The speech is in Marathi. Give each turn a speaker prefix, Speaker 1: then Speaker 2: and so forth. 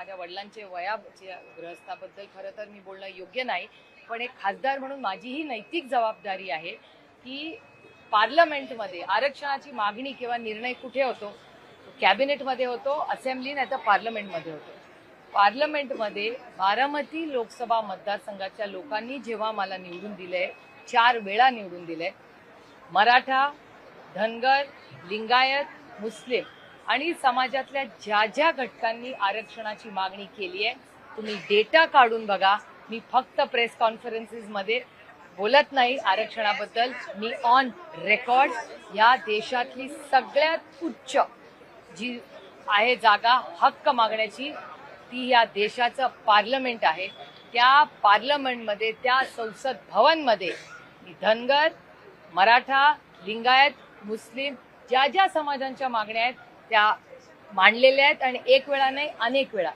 Speaker 1: माझ्या वडिलांचे वयाच्या ग्रहस्थाबद्दल खरं तर मी बोलणं योग्य नाही पण एक खासदार म्हणून माझी ही नैतिक जबाबदारी आहे की पार्लमेंटमध्ये आरक्षणाची मागणी किंवा निर्णय कुठे होतो? कॅबिनेटमध्ये होतो असेंब्ली नाही तर पार्लमेंटमध्ये होतो. पार्लमेंटमध्ये बारामती लोकसभा मतदारसंघाच्या लोकांनी जेव्हा मला निवडून दिले चार वेळा निवडून दिले मराठा धनगर लिंगायत मुस्लिम. आणि समाजातल्या ज्या ज्या घटकांनी आरक्षणाची मागणी केली आहे तुम्ही डेटा काढून बघा. मी फक्त प्रेस कॉन्फरन्सेसमध्ये बोलत नाही आरक्षणाबद्दल. मी ऑन रेकॉर्ड या देशातली सगळ्यात उच्च जी आहे जागा हक्क मागण्याची ती या देशाचं पार्लमेंट आहे. त्या पार्लमेंटमध्ये त्या संसद भवनमध्ये धनगर मराठा लिंगायत मुस्लिम ज्या ज्या समाजांच्या मागण्या आहेत त्या मांडलेल्या आहेत आणि एक वेळा नाही अनेक वेळा.